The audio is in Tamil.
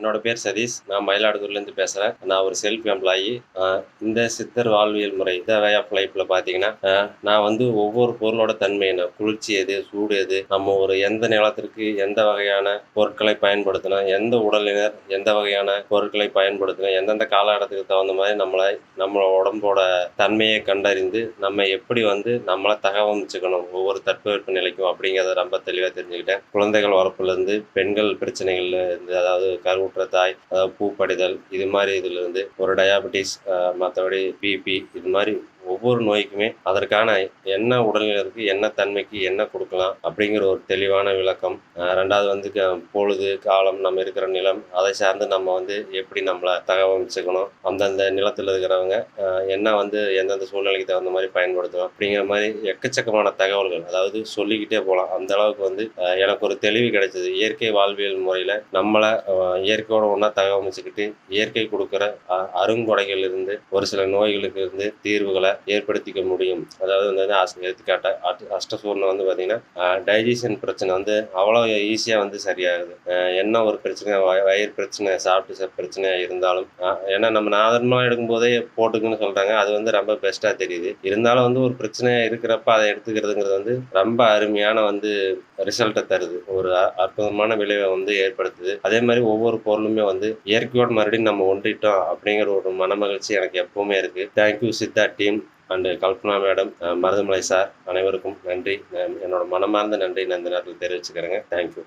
என்னோட பேர் சதீஷ். நான் மயிலாடுதுறையிலேருந்து பேசுகிறேன் நான் ஒரு செல்ஃப் எம்ப்ளாயி இந்த சித்தர் வாழ்வியல் முறை இந்த வே ஆஃப் லைஃப்பில் பார்த்தீங்கன்னா நான் வந்து ஒவ்வொரு பொருளோட தன்மை என்ன? குளிர்ச்சி எது? சூடு எது? நம்ம ஒரு எந்த நிலத்திற்கு எந்த வகையான பொருட்களை பயன்படுத்தணும்? எந்த உடலினர் எந்த வகையான பொருட்களை பயன்படுத்தணும்? எந்தெந்த காலகட்டத்துக்கு தகுந்த மாதிரி நம்மளை நம்ம உடம்போட தன்மையை கண்டறிந்து நம்ம எப்படி வந்து நம்மளை தகவமைச்சுக்கணும் ஒவ்வொரு தட்பவெப்ப நிலைக்கும் அப்படிங்கிறத ரொம்ப தெளிவாக தெரிஞ்சுக்கிட்டேன். குழந்தைகள் வரப்புலேருந்து பெண்கள் பிரச்சனைகள்ல இருந்து அதாவது கரு தாய் பூப்படைதல் இது மாதிரி இதுலேருந்து ஒரு டயாபெட்டிஸ் மற்றபடி பிபி இது மாதிரி ஒவ்வொரு நோய்க்குமே அதற்கான என்ன உடல்நிலை இருக்கு என்ன தன்மைக்கு என்ன கொடுக்கலாம் அப்படிங்கிற ஒரு தெளிவான விளக்கம். ரெண்டாவது வந்து க- பொழுது காலம் நம்ம இருக்கிற நிலம் அதை சார்ந்து நம்ம வந்து எப்படி நம்மளை தகவமைச்சுக்கணும் அந்தந்த நிலத்தில் இருக்கிறவங்க என்ன வந்து எந்தெந்த சூழ்நிலைக்கு தகுந்த மாதிரி பயன்படுத்தணும் அப்படிங்கிற மாதிரி எக்கச்சக்கமான தகவல்கள் அதாவது சொல்லிக்கிட்டே போகலாம். அந்த அளவுக்கு வந்து எனக்கு ஒரு தெளிவு கிடைச்சது. இயற்கை வாழ்வியல் முறையில் நம்மளை இயற்கையோட ஒன்றா தகவமைச்சுக்கிட்டு இயற்கை கொடுக்குற அ- அருங்கொடைகள் இருந்து ஒரு சில நோய்களுக்கு இருந்து தீர்வுகளை ஏற்படுத்திக்க முடியும். அதாவது வந்து எடுத்துக்காட்ட அஷ்டசூர்ணம் வந்து பார்த்தீங்கன்னா டைஜஷன் பிரச்சனை வந்து அவ்வளோ ஈஸியாக வந்து சரியாகுது. என்ன ஒரு பிரச்சனை வய- வயிறு பிரச்சனை சாப்பிட்டு பிரச்சனையாக பிரச்சனை இருந்தாலும் ஏன்னா நம்ம நார்மலாக எடுக்கும்போதே போட்டுக்குன்னு சொல்கிறாங்க அது வந்து ரொம்ப பெஸ்ட்டாக தெரியுது. இருந்தாலும் வந்து ஒரு பிரச்சனையாக இருக்கிறப்ப அதை எடுத்துக்கிறதுங்கிறது வந்து ரொம்ப அருமையான வந்து ரிசல்ட்டை தருது. ஒரு அற்புதமான விளைவை வந்து ஏற்படுத்துது. அதே மாதிரி ஒவ்வொரு பொருளுமே வந்து இயற்கையோடு மறுபடியும் நம்ம ஒன்றிட்டோம் அப்படிங்கிற ஒரு மனமகிழ்ச்சி எனக்கு எப்பவுமே இருக்குது thank you Siddha team and Kalpana madam Marudhamalai sir அனைவருக்கும் நன்றி. என்னோட மனமார்ந்த நன்றி நான் இந்த நேரத்தில் தெரிவிச்சுக்கிறேங்க தேங்க்யூ